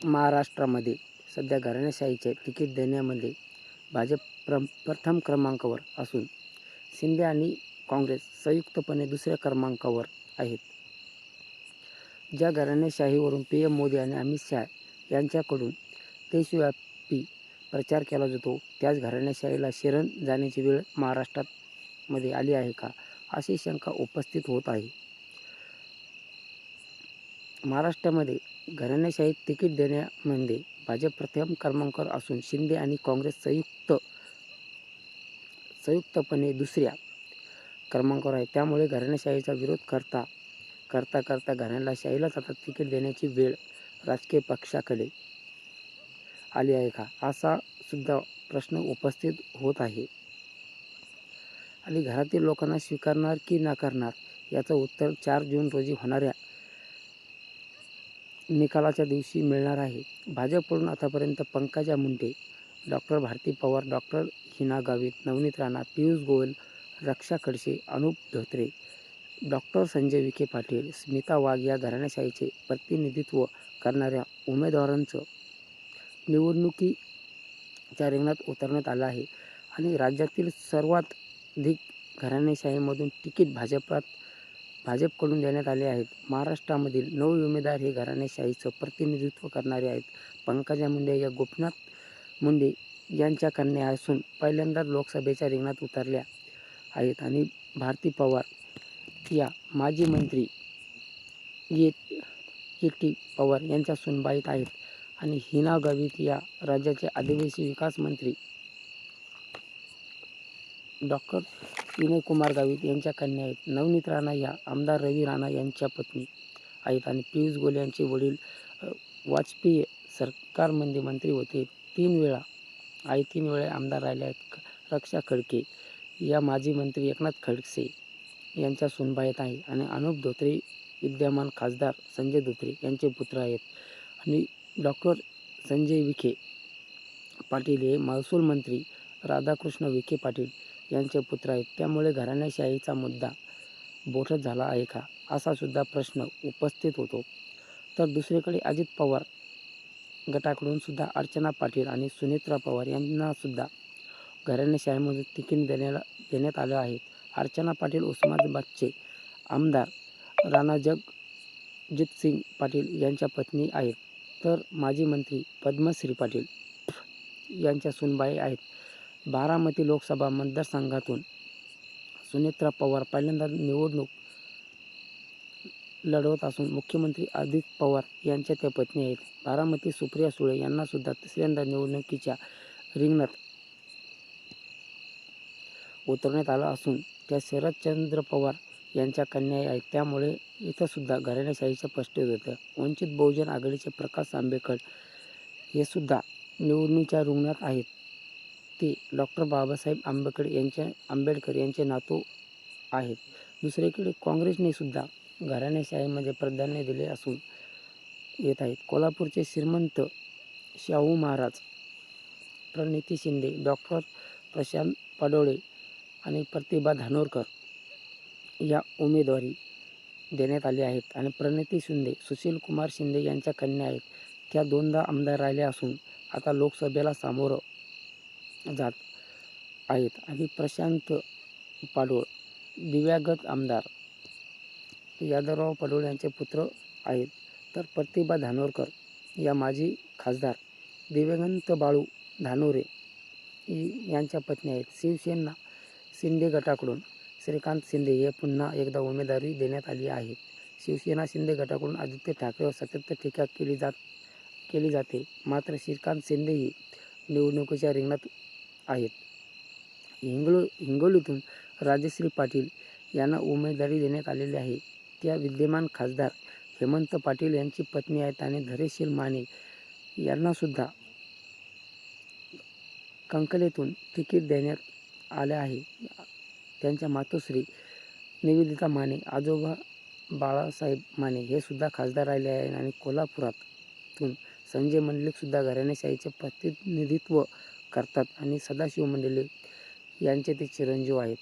महाराष्ट्रामध्ये सध्या घराणेशाहीचे तिकीट देण्यामध्ये भाजप प्र प्रथम क्रमांकावर असून शिंदे आणि काँग्रेस संयुक्तपणे दुसऱ्या क्रमांकावर आहेत. ज्या घराणेशाहीवरून पी एम मोदी आणि अमित शहा यांच्याकडून देशव्यापी प्रचार केला जातो त्याच घराणेशाहीला शरण जाण्याची वेळ महाराष्ट्रात मध्ये आली आहे का? अशी शंका उपस्थित होत आहे. महाराष्ट्रामध्ये घराण्याशाहीत तिकीट देण्यामध्ये भाजप प्रथम क्रमांकावर असून शिंदे आणि काँग्रेस संयुक्त संयुक्तपणे दुसऱ्या क्रमांकावर आहे. त्यामुळे घराण्याशाहीचा विरोध करता करता करता घराणेशाहीलाच आता तिकीट देण्याची वेळ राजकीय पक्षाकडे आली आहे का? असा सुद्धा प्रश्न उपस्थित होत आहे. आणि घरातील लोकांना स्वीकारणार की नाकारणार याचं उत्तर चार जून रोजी होणाऱ्या निकालाच्या दिवशी मिळणार आहे. भाजपकडून आतापर्यंत Pankaja Munde doctor Bharti Pawar doctor Heena Gavit Navneet Rana Piyush Goyal Raksha Khadse Anup Dhotre doctor Sanjay Vikhe Patil Smita Wagh या घराण्याशाहीचे प्रतिनिधित्व करणाऱ्या उमेदवारांचं निवडणुकीच्या रिंगणात उतरण्यात आलं आहे आणि राज्यातील सर्वात अधिक घराणेशाहीमधून तिकीट भाजपात भाजपकडून देण्यात आले आहेत. महाराष्ट्रामधील नऊ उमेदवार हे घराणेशाहीचं प्रतिनिधित्व करणारे आहेत. पंकजा मुंडे या गोपीनाथ मुंडे यांच्या कन्या असून पहिल्यांदाच लोकसभेच्या रिंगणात उतरल्या आहेत. आणि भारती पवार या माजी मंत्री ये ए टी पवार यांच्या सुनबाईत आहेत. आणि हिना गावित या राज्याचे आदिवासी विकास मंत्री डॉक्टर विनय कुमार गावित यांच्या कन्या आहेत. नवनीत राणा या आमदार रवी राणा यांच्या पत्नी आहेत आणि पियुष गोले यांचे वडील वाजपेयी सरकारमध्ये मंत्री होते. तीन वेळा आई तीन वेळा आमदार राहिले आहेत. रक्षा खडके या माजी मंत्री एकनाथ खडसे यांच्या सुनबाईत आहे आणि अनुप धोत्रे विद्यमान खासदार संजय धोत्रे यांचे पुत्र आहेत. आणि डॉक्टर संजय विखे पाटील हे महसूल मंत्री राधाकृष्ण विखे पाटील यांचे पुत्र आहेत. त्यामुळे घराण्याशाहीचा मुद्दा बोठत झाला आहे का? असा सुद्धा प्रश्न उपस्थित होतो. तर दुसरीकडे अजित पवार गटाकडून सुद्धा अर्चना पाटील आणि सुनेत्रा पवार यांनासुद्धा घराण्याशाहीमध्ये घराणेशाहीमध्ये तिकीट देण्याला देण्यात आलं आहे. अर्चना पाटील उस्मानाबादचे आमदार राणा जगजित सिंग पाटील यांच्या पत्नी आहेत. तर माजी मंत्री पद्मश्री पाटील यांच्या सुनबाई आहेत. बारामती लोकसभा मतदारसंघातून सुनेत्रा पवार पहिल्यांदा निवडणूक लढवत असून मुख्यमंत्री अजित पवार यांच्या त्या पत्नी आहेत. बारामती सुप्रिया सुळे यांनासुद्धा तिसऱ्यांदा निवडणुकीच्या रिंगणात उतरण्यात आलं असून त्या शरदचंद्र पवार यांच्या कन्या आहेत. त्यामुळे इथंसुद्धा घराण्याशाहीचं स्पष्ट होतं. वंचित बहुजन आघाडीचे प्रकाश आंबेडकर हे सुद्धा निवडणुकीच्या रुग्णात आहेत. ते डॉक्टर बाबासाहेब आंबेडकर यांच्या आंबेडकर यांचे नातू आहेत. दुसरीकडे काँग्रेसने सुद्धा घराणेशाहीमध्ये प्राधान्य दिले असून येत आहेत. कोल्हापूरचे श्रीमंत शाहू महाराज प्रणिती शिंदे डॉक्टर प्रशांत पडोळे आणि प्रतिभा धानोरकर या उमेदवारी देण्यात आली आहेत आणि प्रणिती शिंदे सुशील कुमार शिंदे यांच्या कन्या आहेत. त्या दोनदा आमदार राहिल्या असून आता लोकसभेला सामोरं जात आहेत. आणि प्रशांत पाडोळ दिव्यागत आमदार. यादवराव पडोळ यांचे पुत्र आहेत. तर प्रतिभा धानोरकर या माजी खासदार. दिव्यगंत बाळू धानोरे यांच्या पत्नी आहेत. शिवसेना शिंदे गटाकडून श्रीकांत शिंदे हे पुन्हा एकदा उमेदवारी देण्यात आली आहे. शिवसेना शिंदे गटाकडून आदित्य ठाकरेवर सतत टीका केली जात केली जाते. मात्र श्रीकांत शिंदेही निवडणुकीच्या रिंगणात आहेत. हिंगोली हिंगोलीतून राजश्री पाटील यांना उमेदवारी देण्यात आलेली आहे. त्या विद्यमान खासदार हेमंत पाटील यांची पत्नी आहेत आणि धरेशील माने यांनासुद्धा कंकलेतून तिकीट देण्यात आले आहे. त्यांच्या मातोश्री निवेदिता माने आजोबा बाळासाहेब माने हे सुद्धा खासदार राहिले आहे आणि कोल्हापुरातून संजय मंडलिकसुद्धा घराणेशाहीचे प्रतिनिधित्व करतात. आणि सदाशिव मंडलिक यांचे ते चिरंजीव आहेत.